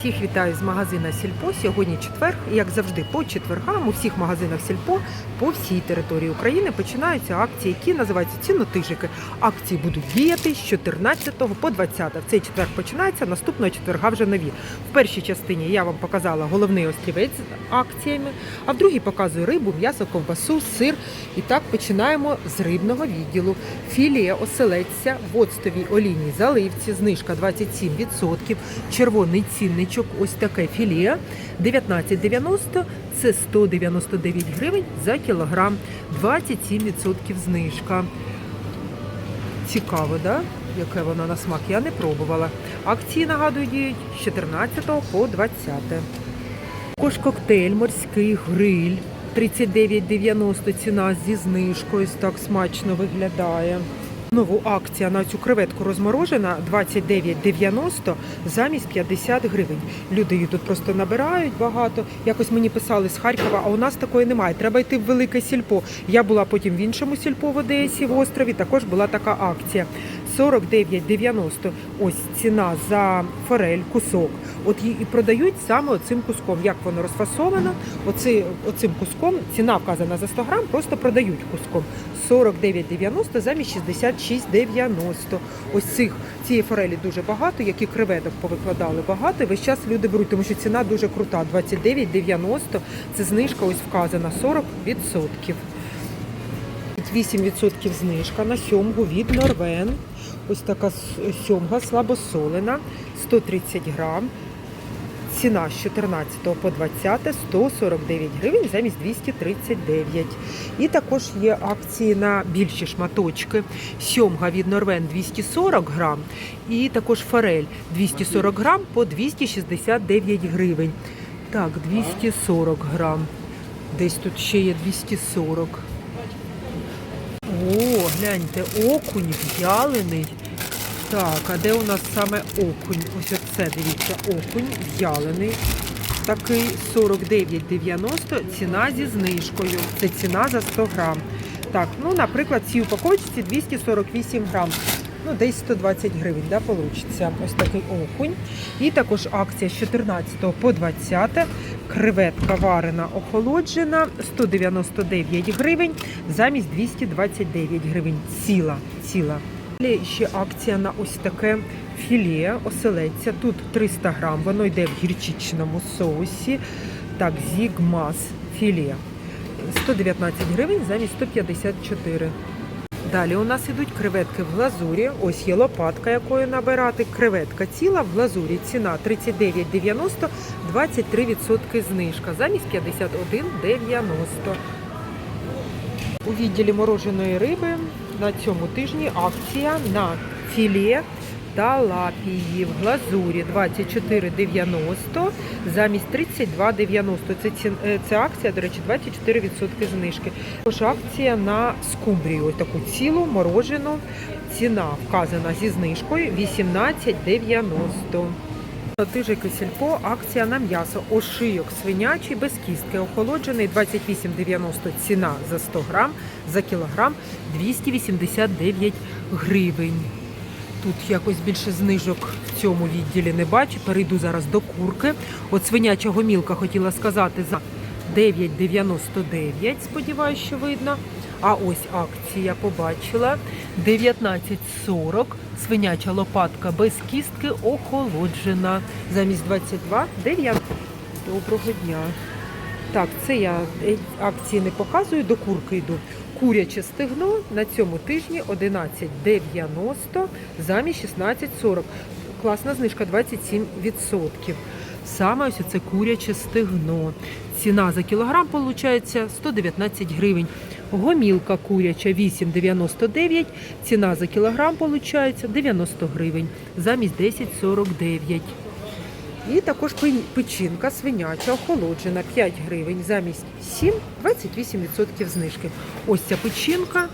Всіх вітаю з магазина Сільпо. Сьогодні четвер, як завжди, по четвергам у всіх магазинах Сільпо по всій території України починаються акції, які називаються цінотижики. Акції будуть діяти з 14 по 20. В цей четвер починається, наступного четверга вже нові. В першій частині я вам показала головний острівець з акціями, а в другій показую рибу, м'ясо, ковбасу, сир. І так починаємо з рибного відділу. Філія оселедця в оцтовій олійній заливці, знижка 27%, червоний цінничок, ось таке філія 19,90 це 199 гривень за кілограм, 27% знижка. Цікаво, да? Яке воно на смак, я не пробувала. Акції нагадую з 14 по 20. Також коктейль, морський гриль 39,90 ціна зі знижкою. Так смачно виглядає. Нову акція на цю креветку розморожена 29,90 замість 50 гривень. Люди її тут просто набирають багато. Якось мені писали з Харкова, а у нас такої немає. Треба йти в велике сільпо. Я була потім в іншому сільпо в Одесі в острові. Також була така акція. 49,90 ось ціна за форель, кусок. От її і продають саме оцим куском. Як воно розфасовано, оци, оцим куском ціна вказана за 100 грам, просто продають куском. 49,90 замість 66,90. Ось цих цієї форелі дуже багато, які креветок повикладали багато. Весь час люди беруть, тому що ціна дуже крута. 29,90 це знижка, ось вказана 40%. 8% знижка на сьомгу від Норвен. Ось така сьомга слабосолена, 130 грам. Ціна з 14 по 20 149 гривень замість 239. І також є акції на більші шматочки. Сьомга від Норвен 240 грам. І також форель 240 грам по 269 гривень. Так, 240 грам. Десь тут ще є 240. О, гляньте, окунь в'ялений. Так, а де у нас саме окунь? Ось оце, дивіться, окунь в'ялений. Такий 49,90, ціна зі знижкою. Це ціна за 100 грам. Так, ну, наприклад, цій упаковочці 248 грам. Ну, десь 120 гривень, да, получиться. Ось такий окунь. І також акція з 14 по 20. Креветка варена охолоджена 199 гривень замість 229 гривень. Ціла, ціла. Далі ще акція на ось таке філе оселедця. Тут 300 грам, воно йде в гірчичному соусі. Так, зігмас філе. 119 гривень замість 154. Далі у нас ідуть креветки в глазурі. Ось є лопатка, якою набирати. Креветка ціла в глазурі. Ціна 39,90, 23% знижка замість 51,90. У відділі мороженої риби на цьому тижні акція на філе та лапії в глазурі 24,90 замість 32,90. Це, е, це акція, до речі, 24% знижки. Також акція на скумбрію, таку цілу морожену. Ціна вказана зі знижкою 18,90. Тижик і сільпо, акція на м'ясо. Ошийок свинячий без кістки. Охолоджений 28,90 ціна за 100 грам, за кілограм 289 гривень. Тут якось більше знижок в цьому відділі не бачу. Перейду зараз до курки. От свиняча гомілка хотіла сказати за 9,99. Сподіваюсь, що видно. А ось акція побачила 19,40. Свиняча лопатка без кістки охолоджена. Замість 22 9. Доброго дня. Так, це я е, акції не показую, до курки йду. Куряче стегно на цьому тижні 11,90 замість 16,40. Класна знижка 27%. Саме ось це куряче стегно. Ціна за кілограм виходить 119 гривень. Гомілка куряча 8,99. Ціна за кілограм виходить 90 гривень замість 10,49. І також печінка свиняча охолоджена 5 гривень замість 7, 28% знижки. Ось ця печінка,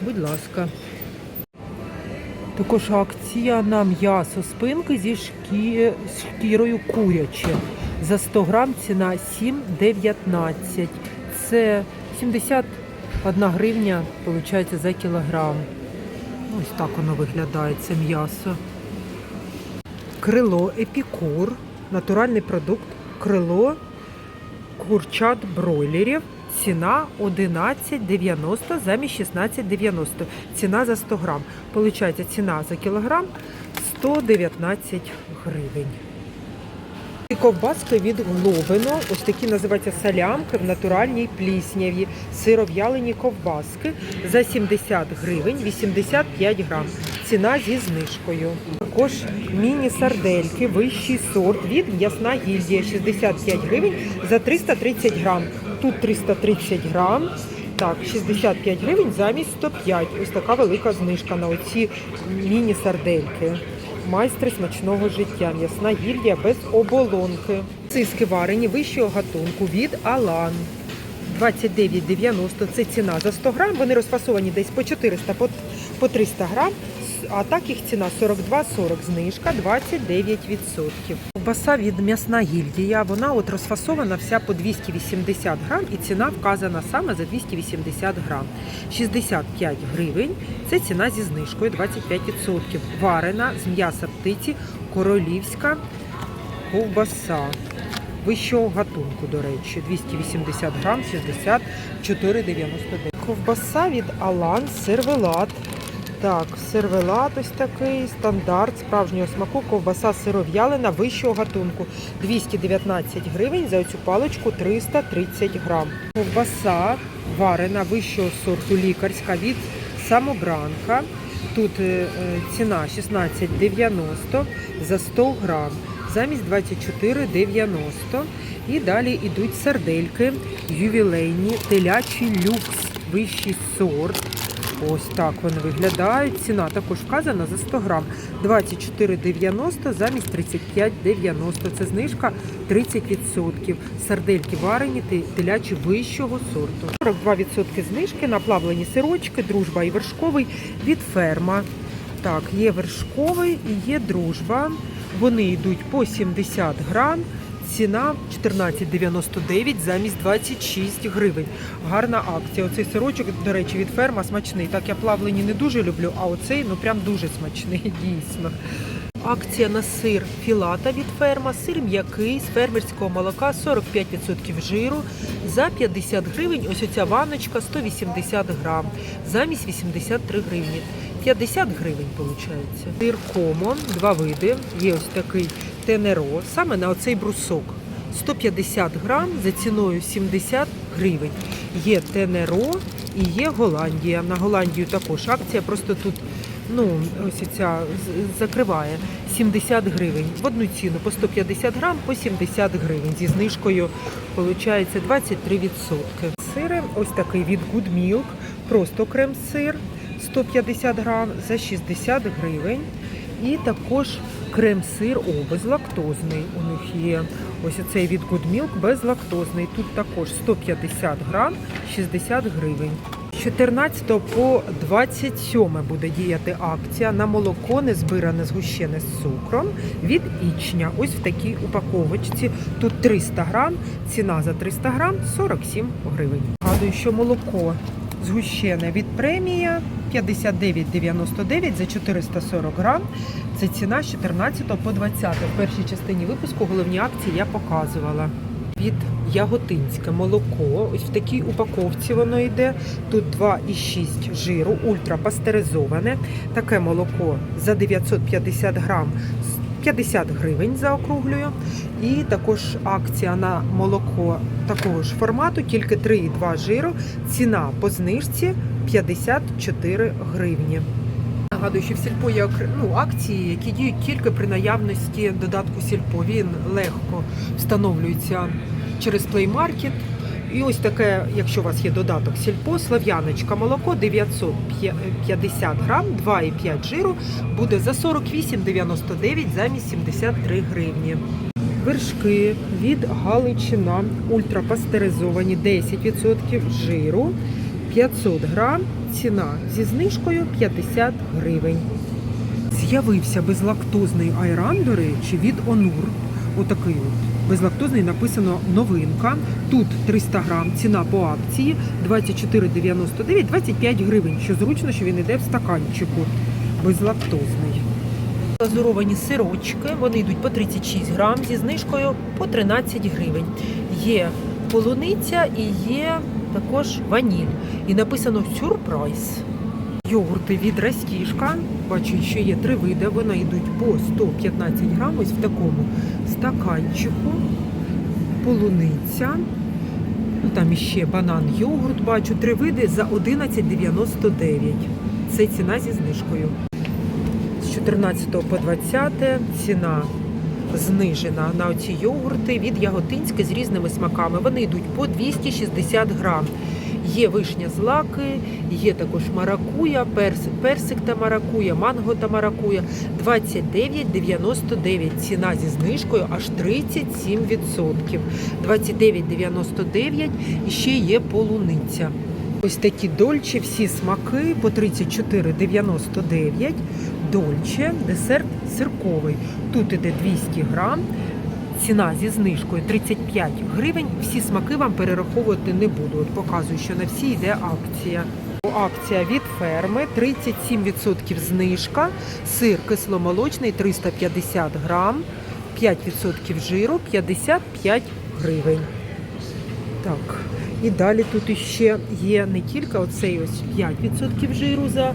будь ласка. Також акція на м'ясо спинки зі шкі... шкірою куряче. За 100 грам ціна 7,19. Це 71 гривня, виходить, за кілограм. Ось так воно виглядає, це м'ясо. Крило епікур натуральний продукт, крило курчат бройлерів. Ціна 11,90 замість 16,90. Ціна за 100 грам. Получається ціна за кілограм 119 гривень. Ковбаски від Глобино, ось такі називаються салямки в натуральній плісняві, сиров'ялені ковбаски за 70 гривень, 85 грам. Ціна зі знижкою. Також міні-сардельки, вищий сорт від м'ясна гільдія 65 гривень за 330 грам. Тут 330 грам. Так, 65 гривень замість 105. Ось така велика знижка на оці міні-сардельки. Майстри смачного життя. М'ясна гільдія без оболонки. Циски варені вищого гатунку від Алан. 29,90 це ціна за 100 грам. Вони розфасовані десь по 400, по, по 300 грам. А так їх ціна 42,40, знижка 29%. Ковбаса від м'ясна гільдія, вона от розфасована вся по 280 грам і ціна вказана саме за 280 грам. 65 гривень, це ціна зі знижкою 25%. Варена з м'яса птиці, королівська ковбаса. Вищого гатунку, до речі, 280 грам, 64,99. Ковбаса від Алан, сервелат. Так, сервелат ось такий, стандарт справжнього смаку, ковбаса сиров'ялина вищого гатунку. 219 гривень, за оцю паличку 330 грам. Ковбаса варена вищого сорту лікарська від самобранка. Тут е, ціна 16,90 за 100 грам, замість 24,90. І далі йдуть сардельки ювілейні, телячий люкс, вищий сорт. Ось так вони виглядають. Ціна також вказана за 100 грам. 24,90 замість 35,90. Це знижка 30%. Сардельки варені, те- телячі вищого сорту. 42% знижки на плавлені сирочки, дружба і вершковий від ферма. Так, є вершковий і є дружба. Вони йдуть по 70 грам. Ціна 14,99 замість 26 гривень. Гарна акція. Оцей сирочок, до речі, від ферма смачний. Так я плавлені не дуже люблю, а оцей ну прям дуже смачний, дійсно. Акція на сир філата від ферма, сир м'який з фермерського молока 45% жиру за 50 гривень. Ось оця ваночка 180 грам замість 83 гривні. 50 гривень виходить. Сир комо, два види. Є ось такий тенеро, саме на оцей брусок. 150 грам за ціною 70 гривень. Є тенеро і є Голландія. На Голландію також акція, просто тут ну, ось ця закриває 70 гривень. В одну ціну по 150 грам, по 70 гривень. Зі знижкою виходить 23%. Сири ось такий від Good Milk, просто крем-сир 150 грам за 60 гривень. І також крем-сир, о, безлактозний у них є. Ось оцей від Good Milk безлактозний. Тут також 150 грам, 60 гривень. З 14 по 27 буде діяти акція на молоко незбиране згущене з цукром від Ічня. Ось в такій упаковочці. Тут 300 грам, ціна за 300 грам 47 гривень. Нагадую, що молоко згущене від премія 59,99 за 440 грам. Це ціна з 14 по 20. В першій частині випуску головні акції я показувала. Від Яготинське молоко. Ось в такій упаковці воно йде. Тут 2,6 жиру, ультрапастеризоване. Таке молоко за 950 грам. 50 гривень заокруглюю. І також акція на молоко такого ж формату, тільки 3,2 жиру. Ціна по знижці 54 гривні. Нагадую, що в сільпо є ну, акції, які діють тільки при наявності додатку сільпо. Він легко встановлюється через Play Market. І ось таке, якщо у вас є додаток сільпо, слав'яночка молоко 950 грам, 2,5 жиру, буде за 48,99 замість 73 гривні. Вершки від Галичина ультрапастеризовані 10% жиру, 500 грам, ціна зі знижкою 50 гривень. З'явився безлактозний айран, до речі, від Онур. Отакий от. Безлактозний написано новинка. Тут 300 грам, ціна по акції 24,99, 25 гривень. Що зручно, що він іде в стаканчику. Безлактозний. Глазуровані сирочки, вони йдуть по 36 грам зі знижкою по 13 гривень. Є полуниця і є також ваніль. І написано сюрприз. Йогурти від Растішка. Бачу, що є три види. Вони йдуть по 115 грам, ось в такому стаканчику. Полуниця. Ну, там іще банан, йогурт, бачу, три види за 11,99. Це ціна зі знижкою. З 14 по 20 ціна знижена на оці йогурти від Яготинське з різними смаками. Вони йдуть по 260 грам. Є вишня з лаки, є також маракуя, персик, персик та маракуя, манго та маракуя. 29,99. Ціна зі знижкою аж 37%. 29,99 і ще є полуниця. Ось такі дольче, всі смаки по 34,99. Дольче, десерт сирковий. Тут іде 200 грам. Ціна зі знижкою 35 гривень. Всі смаки вам перераховувати не буду. От показую, що на всі йде акція. Акція від ферми 37% знижка. Сир кисломолочний 350 грам, 5% жиру 55 гривень. Так, і далі тут ще є не тільки оцей ось 5% жиру за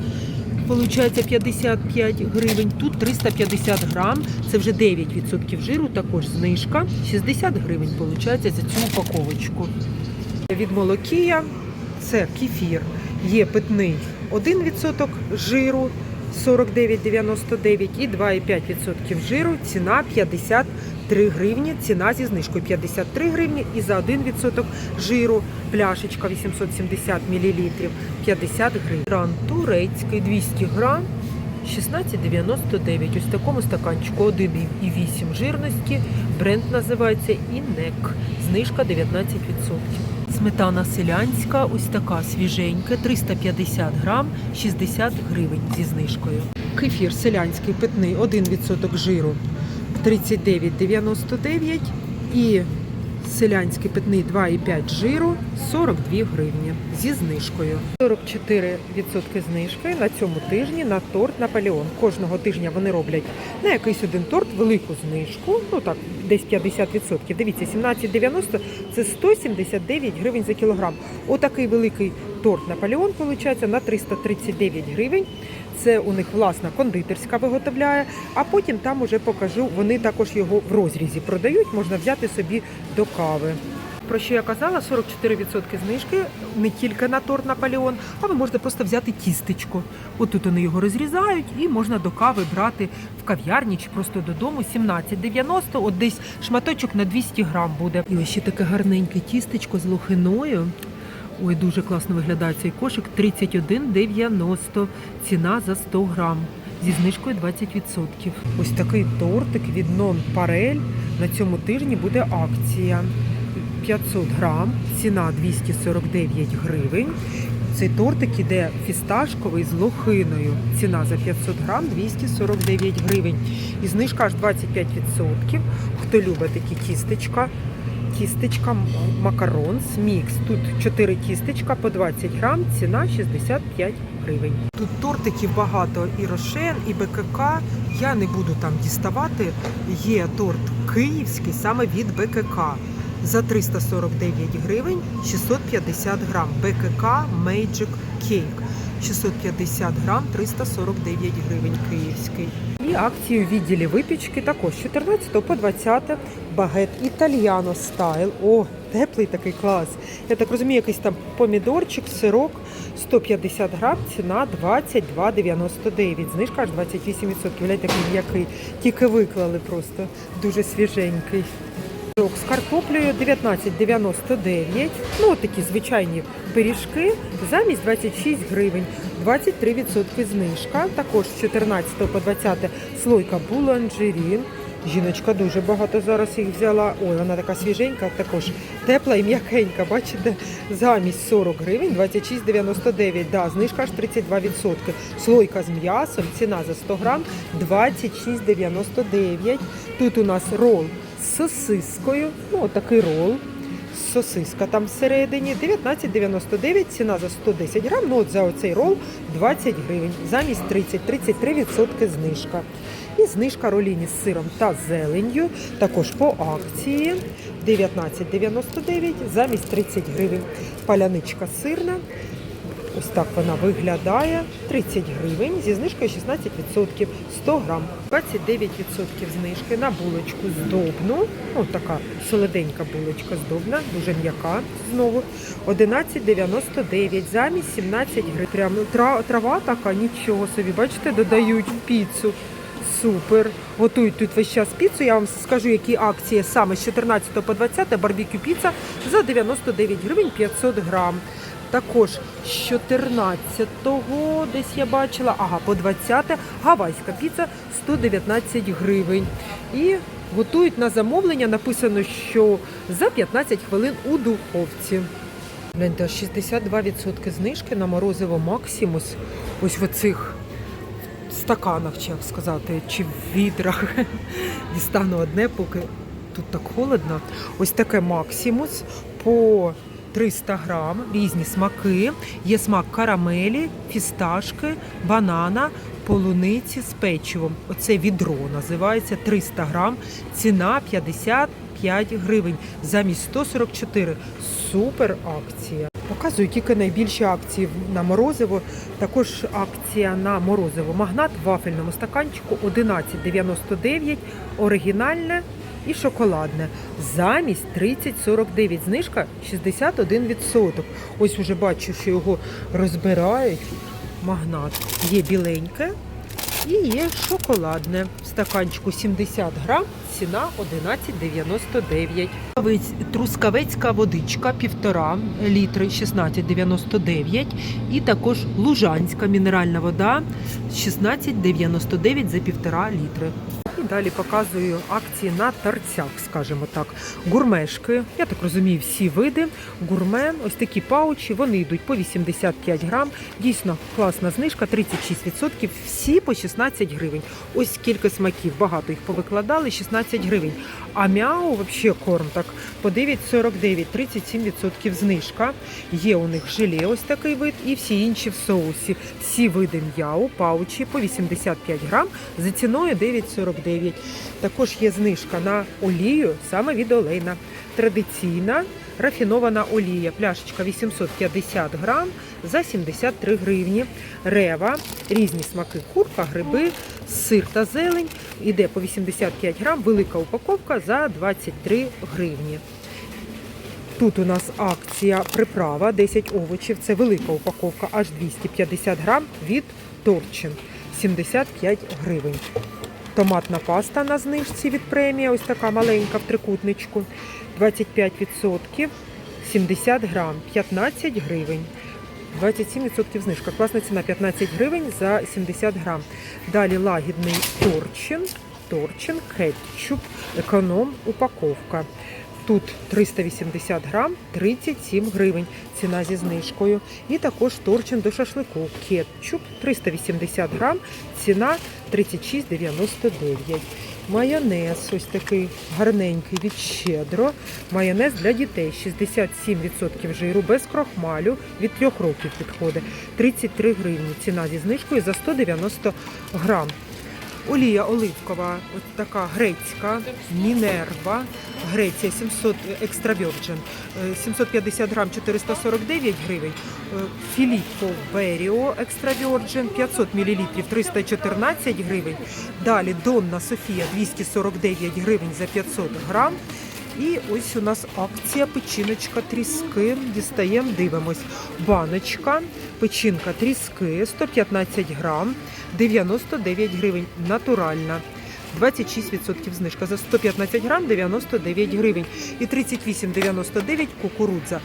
Получається 55 гривень, тут 350 грам, це вже 9% жиру, також знижка. 60 гривень виходить за цю упаковочку. Від молокія це кефір. Є питний 1% жиру 49,99 і 2,5% жиру. Ціна 53 гривні. Ціна зі знижкою 53 гривні і за 1% жиру пляшечка 870 мл 50 гривень. Ран турецький 200 грам 16,99. Ось такому стаканчику 1,8 жирності. Бренд називається Інек. Знижка 19%. Сметана селянська, ось така свіженька, 350 грам, 60 гривень зі знижкою. Кефір селянський питний, 1% жиру, 39,99 і селянський питний 2,5 жиру, 42 гривні зі знижкою. 44% знижки на цьому тижні на торт Наполеон. Кожного тижня вони роблять на якийсь один торт велику знижку, ну так, десь 50%. Дивіться, 17,90 це 179 гривень за кілограм. Отакий великий торт Наполеон, виходить, на 339 гривень. Це у них власна кондитерська виготовляє, а потім там уже покажу, вони також його в розрізі продають, можна взяти собі до кави. Про що я казала, 44% знижки не тільки на торт Наполеон, а ви можете просто взяти тістечко. Отут вони його розрізають і можна до кави брати в кав'ярні чи просто додому. 17,90, от десь шматочок на 200 грам буде. І ось ще таке гарненьке тістечко з лохиною. Ой, дуже класно виглядає цей кошик. 31,90. Ціна за 100 грам. Зі знижкою 20%. Ось такий тортик від Нон Парель. На цьому тижні буде акція. 500 грам, ціна 249 гривень. Цей тортик іде фісташковий з лохиною. Ціна за 500 грам 249 гривень. І знижка аж 25%. Хто любить такі тістечка, тістечка, макарон, мікс. Тут 4 тістечка по 20 грам, ціна 65 гривень. Тут тортиків багато і рошен, і БКК. Я не буду там діставати. Є торт київський саме від БКК. За 349 гривень 650 грам. БКК Magic Cake. 650 грам 349 гривень київський. І акції у відділі випічки також 14 по 20 багет Італіано стайл. О, теплий такий клас. Я так розумію, якийсь там помідорчик, сирок 150 грам, ціна 22,99. Знижка аж 28%. Гляньте, такий м'який. Тільки виклали просто. Дуже свіженький. З картоплею 19,99. Ну, такі звичайні пиріжки замість 26 гривень. 23% знижка. Також з 14 по 20 слойка буланжерін. Жіночка дуже багато зараз їх взяла. Ой, вона така свіженька, також тепла і м'якенька. Бачите, замість 40 гривень 26,99. Да, знижка аж 32%. Слойка з м'ясом, ціна за 100 грам 26,99. Тут у нас рол з сосискою. Ну, отакий рол. Сосиска там всередині 19,99, ціна за 110 грам. Ну от за оцей рол 20 гривень, замість 30, 33% знижка. І знижка роліні з сиром та зеленню, також по акції 19,99 замість 30 гривень. Паляничка сирна. Ось так вона виглядає. 30 гривень зі знижкою 16%, 100 грам. 29% знижки на булочку здобну. Ось така солоденька булочка здобна, дуже м'яка знову. 11,99 замість 17 гривень. Прямо тра- трава така, нічого собі, бачите, додають піцу. Супер. Готують тут весь час піцу. Я вам скажу, які акції саме з 14 по 20 барбекю піца за 99 гривень 500 грам. Також з 14-го десь я бачила, ага, по 20 гавайська піца 119 гривень. І готують на замовлення. Написано, що за 15 хвилин у духовці. Гляньте, 62% знижки на морозиво Максимус. Ось в оцих стаканах, чи як сказати, чи в відрах. Дістану одне, поки тут так холодно. Ось таке Максимус по 300 грам, різні смаки. Є смак карамелі, фісташки, банана, полуниці з печивом. Оце відро називається 300 грам. Ціна 55 гривень замість 144. Супер акція. Показую тільки найбільші акції на морозиво. Також акція на морозиво магнат в вафельному стаканчику 11,99, оригінальне і шоколадне. Замість 30,49. Знижка 61%. Ось уже бачу, що його розбирають. Магнат є біленьке і є шоколадне. В стаканчику 70 грам, ціна 11,99. Трускавецька водичка півтора літри 16,99. І також лужанська мінеральна вода 16,99 за півтора літри. Далі показую акції на тарцях, скажімо так. Гурмешки, я так розумію, всі види. Гурме, ось такі паучі, вони йдуть по 85 грам. Дійсно класна знижка, 36%, всі по 16 гривень. Ось скільки смаків, багато їх повикладали, 16 гривень. А мяу, взагалі корм так, по 9,49, 37% знижка. Є у них желе, ось такий вид, і всі інші в соусі. Всі види м'яу, паучі по 85 грам за ціною 9,49. Також є знижка на олію саме від Олейна. Традиційна рафінована олія. Пляшечка 850 грам за 73 гривні. Рева, різні смаки, курка, гриби, сир та зелень. Іде по 85 грам, велика упаковка за 23 гривні. Тут у нас акція приправа 10 овочів. Це велика упаковка, аж 250 грам від Торчин. 75 гривень. Томатна паста на знижці від премія, ось така маленька в трикутничку. 25%, 70 грам, 15 гривень. 27% знижка. Класна ціна 15 гривень за 70 грам. Далі лагідний торчин, торчин, кетчуп, економ, упаковка. Тут 380 грам, 37 гривень. Ціна зі знижкою. І також торчин до шашлику. Кетчуп 380 грам, ціна 36,99. Майонез ось такий гарненький від щедро. Майонез для дітей 67% жиру без крохмалю від 3 років підходить. 33 гривні. Ціна зі знижкою за 190 грам. Олія оливкова, от така грецька, Мінерва, Греція 700 екстра virgin, е, 750 грам 449 гривень. Е, Філіппо Беріо екстра virgin 500 мл 314 гривень. Далі Донна Софія 249 гривень за 500 грам. І ось у нас акція печіночка тріски. Дістаємо, дивимось. Баночка, печінка тріски 115 грам, 99 гривень. Натуральна. 26% знижка. За 115 грам 99 гривень. І 38,99 кукурудза.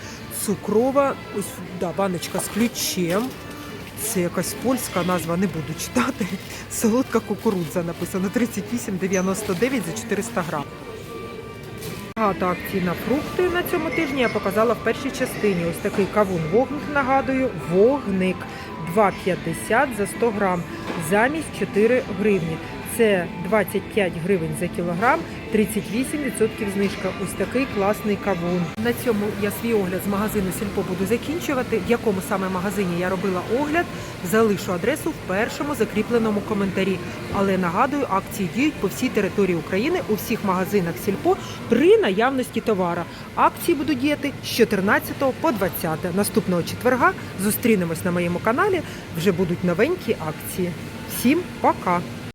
Цукрова, ось да, баночка з ключем. Це якась польська назва, не буду читати. Солодка кукурудза написано 38,99 за 400 грам. Багато акцій на фрукти на цьому тижні я показала в першій частині. Ось такий кавун вогник, нагадую, вогник 2,50 за 100 грам, замість 4 гривні. Це 25 гривень за кілограм, 38% знижка. Ось такий класний кавун. На цьому я свій огляд з магазину Сільпо буду закінчувати. В якому саме магазині я робила огляд, залишу адресу в першому закріпленому коментарі. Але нагадую, акції діють по всій території України у всіх магазинах Сільпо при наявності товара. Акції будуть діяти з 14 по 20. Наступного четверга зустрінемось на моєму каналі. Вже будуть новенькі акції. Всім пока!